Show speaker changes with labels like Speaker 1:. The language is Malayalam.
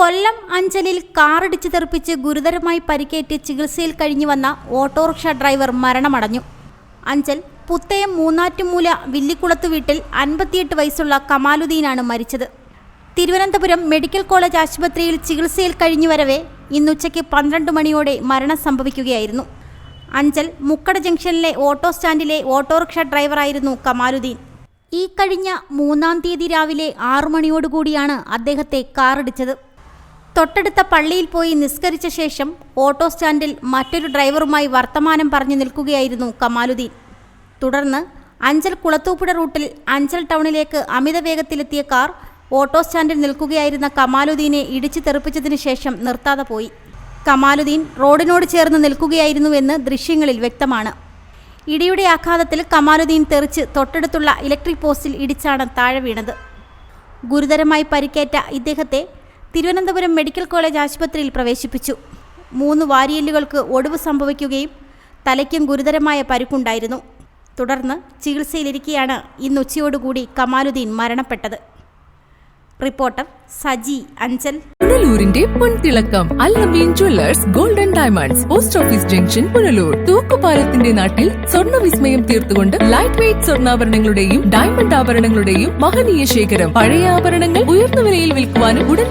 Speaker 1: കൊല്ലം അഞ്ചലിൽ കാറിടിച്ച് തെറിപ്പിച്ച് ഗുരുതരമായി പരിക്കേറ്റ് ചികിത്സയിൽ കഴിഞ്ഞു വന്ന ഓട്ടോറിക്ഷ ഡ്രൈവർ മരണമടഞ്ഞു. അഞ്ചൽ പുത്തയം മൂന്നാറ്റുമൂല വില്ലിക്കുളത്ത് വീട്ടിൽ അൻപത്തിയെട്ട് വയസ്സുള്ള കമാലുദ്ദീനാണ് മരിച്ചത്. തിരുവനന്തപുരം മെഡിക്കൽ കോളേജ് ആശുപത്രിയിൽ ചികിത്സയിൽ കഴിഞ്ഞു വരവെ ഇന്നുച്ചയ്ക്ക് പന്ത്രണ്ട് മണിയോടെ മരണം സംഭവിക്കുകയായിരുന്നു. അഞ്ചൽ മുക്കട ജംഗ്ഷനിലെ ഓട്ടോ സ്റ്റാൻഡിലെ ഓട്ടോറിക്ഷ ഡ്രൈവറായിരുന്നു കമാലുദ്ദീൻ. ഈ കഴിഞ്ഞ മൂന്നാം തീയതി രാവിലെ ആറു മണിയോടുകൂടിയാണ് അദ്ദേഹത്തെ കാറിടിച്ചത്. തൊട്ടടുത്ത പള്ളിയിൽ പോയി നിസ്കരിച്ച ശേഷം ഓട്ടോ സ്റ്റാൻഡിൽ മറ്റൊരു ഡ്രൈവറുമായി വർത്തമാനം പറഞ്ഞു നിൽക്കുകയായിരുന്നു കമാലുദ്ദീൻ. തുടർന്ന് അഞ്ചൽ കുളത്തൂപ്പുഴ റൂട്ടിൽ അഞ്ചൽ ടൗണിലേക്ക് അമിത വേഗത്തിലെത്തിയ കാർ ഓട്ടോ സ്റ്റാൻഡിൽ നിൽക്കുകയായിരുന്ന കമാലുദ്ദീനെ ഇടിച്ചു തെറിപ്പിച്ചതിന് ശേഷം നിർത്താതെ പോയി. കമാലുദ്ദീൻ റോഡിനോട് ചേർന്ന് നിൽക്കുകയായിരുന്നുവെന്ന് ദൃശ്യങ്ങളിൽ വ്യക്തമാണ്. ഇടിയുടെ ആഘാതത്തിൽ കമാലുദ്ദീൻ തെറിച്ച് തൊട്ടടുത്തുള്ള ഇലക്ട്രിക് പോസ്റ്റിൽ ഇടിച്ചാണ് താഴെ വീണത്. ഗുരുതരമായി പരിക്കേറ്റ ഇദ്ദേഹത്തെ തിരുവനന്തപുരം മെഡിക്കൽ കോളേജ് ആശുപത്രിയിൽ പ്രവേശിപ്പിച്ചു. മൂന്ന് വാരിയല്ലുകൾക്ക് ഒടിവ് സംഭവിക്കുകയും തലയ്ക്കും ഗുരുതരമായ പരുക്കുണ്ടായിരുന്നു. തുടർന്ന് ചികിത്സയിലിരിക്കെയാണ് ഇന്ന് ഉച്ചയോടുകൂടി കമാലുദ്ദീൻ മരണപ്പെട്ടത്. റിപ്പോർട്ടർ സജി അഞ്ചൽ.
Speaker 2: പുനലൂരിന്റെ പൊൻതിളക്കം Allameen jewellers golden diamonds post office junction Punalur. തൂക്കുപാലത്തിന്റെ നാട്ടിൽ സ്വർണ വിസ്മയം തീർത്തുകൊണ്ട് ലൈറ്റ് വെയിറ്റ് സ്വർണാഭരണങ്ങളുടെയും ഡയമണ്ട് ആഭരണങ്ങളുടെയും മഹനീയ ശേഖരം. പഴയ ആഭരണങ്ങൾ ഉയർന്ന വിലയിൽ വിൽക്കുവാനും ഉടൻ